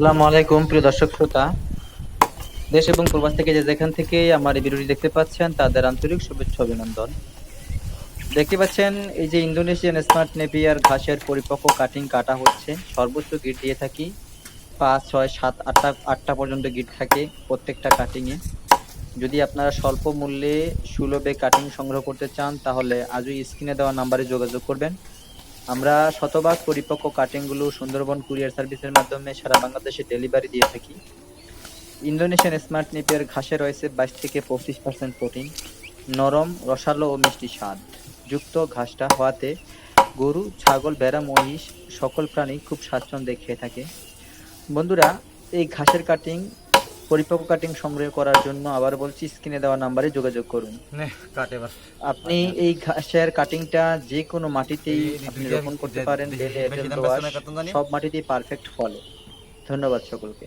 আসসালামু আলাইকুম, প্রিয় দর্শক শ্রোতা। দেশ এবং প্রবাস থেকে যে যেখান থেকে আমার এই ভিডিওটি দেখতে পাচ্ছেন, তাদের আন্তরিক শুভেচ্ছা অভিনন্দন। দেখতে পাচ্ছেন, এই যে ইন্দোনেশিয়ান স্মার্ট নেপিয়ার ঘাসের পরিপক্ক কাটিং কাটা হচ্ছে। সর্বোচ্চ গিট দিয়ে থাকি। পাঁচ, ছয়, সাত, আটটা আটটা পর্যন্ত গিট থাকে প্রত্যেকটা কাটিংয়ে যদি আপনারা স্বল্প মূল্যে সুলভে কাটিং সংগ্রহ করতে চান, তাহলে আজই স্ক্রিনে দেওয়া নাম্বারে যোগাযোগ করবেন। আমরা শতভাগ পরিপক্ক কাটিংগুলো সুন্দরবন কুরিয়ার সার্ভিসের মাধ্যমে সারা বাংলাদেশে ডেলিভারি দিয়ে থাকি। ইন্দোনেশিয়ান স্মার্ট নিপের ঘাসে রয়েছে বাইশ থেকে পঁচিশ পার্সেন্ট প্রোটিন, নরম, রসালো ও মিষ্টি স্বাদ। যুক্ত ঘাসটা হওয়াতে গরু, ছাগল, ভেড়া, মহিষ, সকল প্রাণী খুব স্বাচ্ছন্দ্যে খেয়ে থাকে। বন্ধুরা, এই ঘাসের কাটিং পরিপক্ক কাটিং সংগ্রহ করার জন্য আবার বলছি স্ক্রিনে দেওয়া নাম্বারে যোগাযোগ করুন। নে কাটে এবার। আপনি এই ঘাসের কাটিংটা যে কোনো মাটিতেই আপনি রোপণ করতে পারেন? সব মাটিতেই পারফেক্ট ফলে ধন্যবাদ সকলকে।